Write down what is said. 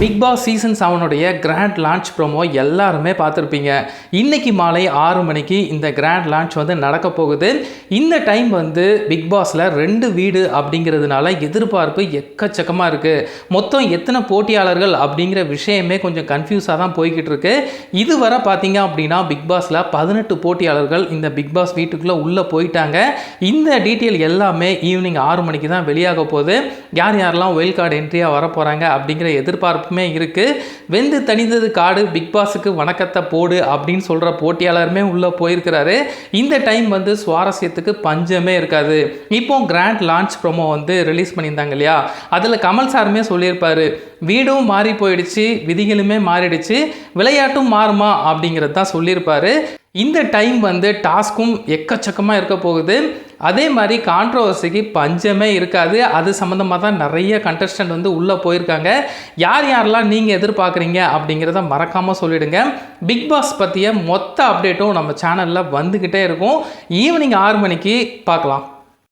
Big Boss season செவனுடைய grand launch promo எல்லாருமே பார்த்துருப்பீங்க. இன்னைக்கு மாலை ஆறு மணிக்கு இந்த கிராண்ட் லான்ச் வந்து நடக்க போகுது. இந்த டைம் வந்து பிக் பாஸில் ரெண்டு வீடு அப்படிங்கிறதுனால எதிர்பார்ப்பு எக்கச்சக்கமாக இருக்குது மொத்தம் எத்தனை போட்டியாளர்கள் அப்படிங்கிற விஷயமே கொஞ்சம் கன்ஃபியூஸாக தான் போய்கிட்டு இருக்கு. இதுவரை பார்த்தீங்க அப்படின்னா பிக் பாஸில் பதினெட்டு போட்டியாளர்கள் இந்த பிக் பாஸ் வீட்டுக்குள்ளே உள்ளே போயிட்டாங்க. இந்த டீட்டெயில் எல்லாமே ஈவினிங் ஆறு மணிக்கு தான் வெளியாக போகுது. யார் யாரெல்லாம் ஒயில் கார்டு என்ட்ரியாக வர போகிறாங்க அப்படிங்கிற எல்லாருக்குமே இருக்குது வெந்து தணிந்தது காடு பிக் பாஸுக்கு வணக்கத்தை போடு அப்படின்னு சொல்கிற போட்டியாளருமே உள்ளே போயிருக்கிறாரு. இந்த டைம் வந்து சுவாரஸ்யத்துக்கு பஞ்சமே இருக்காது. இப்போ கிராண்ட் லான்ச் ப்ரோமோ வந்து ரிலீஸ் பண்ணியிருந்தாங்க இல்லையா? அதில் கமல் சாருமே சொல்லியிருப்பார் வீடும் மாறி போயிடுச்சு விதிகளுமே மாறிடுச்சு விளையாட்டும் மாறுமா அப்படிங்கிறது தான் சொல்லியிருப்பார். இந்த டைம் வந்து டாஸ்க்கும் எக்கச்சக்கமாக இருக்க போகுது. அதே மாதிரி கான்ட்ரவர்சிக்கு பஞ்சமே இருக்காது. அது சம்மந்தமாக தான் நிறைய கண்டஸ்டன்ட் வந்து உள்ளே போயிருக்காங்க. யார் யாரெல்லாம் நீங்கள் எதிர்பார்க்குறீங்க அப்படிங்கிறத மறக்காமல் சொல்லிவிடுங்க பிக் பாஸ் பற்றிய மொத்த அப்டேட்டும் நம்ம சேனலில் வந்துக்கிட்டே இருக்கும். ஈவினிங் ஆறு மணிக்கு பார்க்கலாம்.